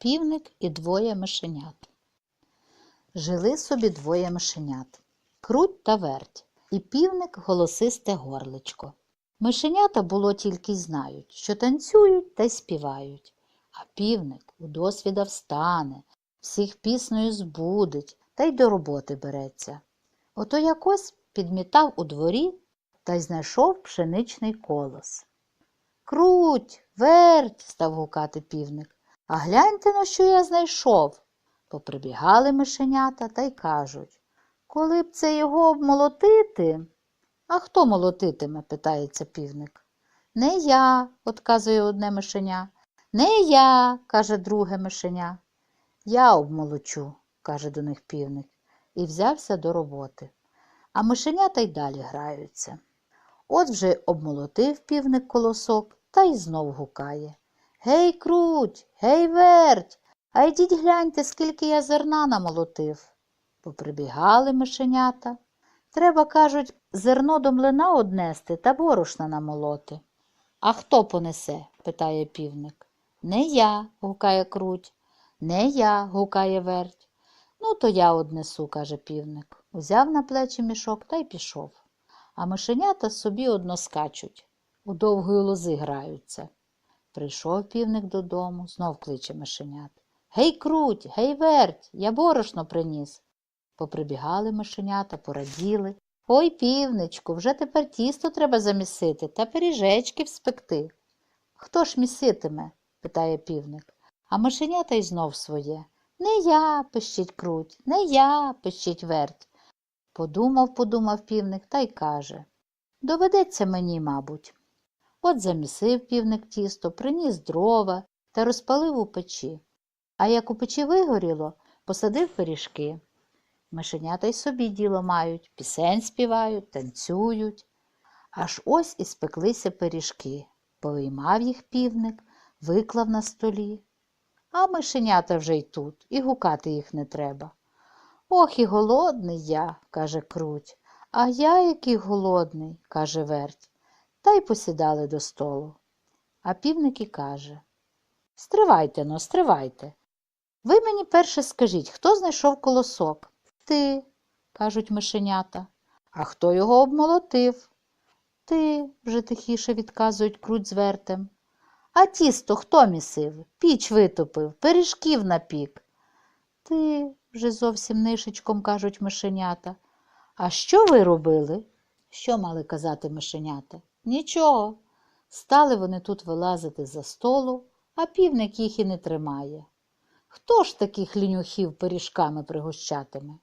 Півник і двоє мишенят. Жили собі двоє мишенят круть та верть, і півник голосисте горличко. Мишенята було тільки й знають, що танцюють та й співають. А півник у досвіда встане, всіх піснею збудить та й до роботи береться. Ото якось підмітав у дворі та й знайшов пшеничний колос. Круть, верть, став гукати півник. А гляньте на що я знайшов. Поприбігали мишенята та й кажуть Коли б це його обмолотити? А хто молотитиме? питається півник. Не я, отказує одне мишеня. Не я, каже друге мишеня. Я обмолочу, каже до них півник, і взявся до роботи. А мишенята й далі граються. От вже обмолотив півник колосок та й знов гукає. Гей, круть, гей, верть, а йдіть гляньте, скільки я зерна намолотив. Поприбігали мишенята. Треба, кажуть, зерно до млина однести та борошна намолоти. А хто понесе? питає півник. Не я, гукає круть. Не я, гукає верть. Ну, то я однесу, каже півник. Узяв на плечі мішок та й пішов. А мишенята собі одно скачуть, у довгої лози граються. Прийшов півник додому, знов кличе мишенят. Гей, круть, гей, верть, я борошно приніс. Поприбігали мишенята, пораділи. Ой, півничку, вже тепер тісто треба замісити та пиріжечки вспекти. Хто ж міситиме? питає півник. А мишенята й знов своє. Не я, пищить круть, не я, пищить верть. Подумав, подумав півник та й каже Доведеться мені, мабуть. От замісив півник тісто, приніс дрова та розпалив у печі. А як у печі вигоріло, посадив пиріжки. Мишенята й собі діло мають, пісень співають, танцюють. Аж ось і спеклися пиріжки. Повиймав їх півник, виклав на столі. А мишенята вже й тут, і гукати їх не треба. Ох, і голодний я, каже круть, а я який голодний, каже верть. Та й посідали до столу. А півник і каже Стривайте но, стривайте. Ви мені перше скажіть, хто знайшов колосок? Ти, кажуть мишенята. А хто його обмолотив? Ти, вже тихіше відказують круть з вертем. А тісто хто місив? Піч витопив, пиріжків напік. Ти, вже зовсім нишечком кажуть мишенята. А що ви робили? Що мали казати мишенята? Нічого. Стали вони тут вилазити за столу, а півник їх і не тримає. Хто ж таких лінюхів пиріжками пригощатиме?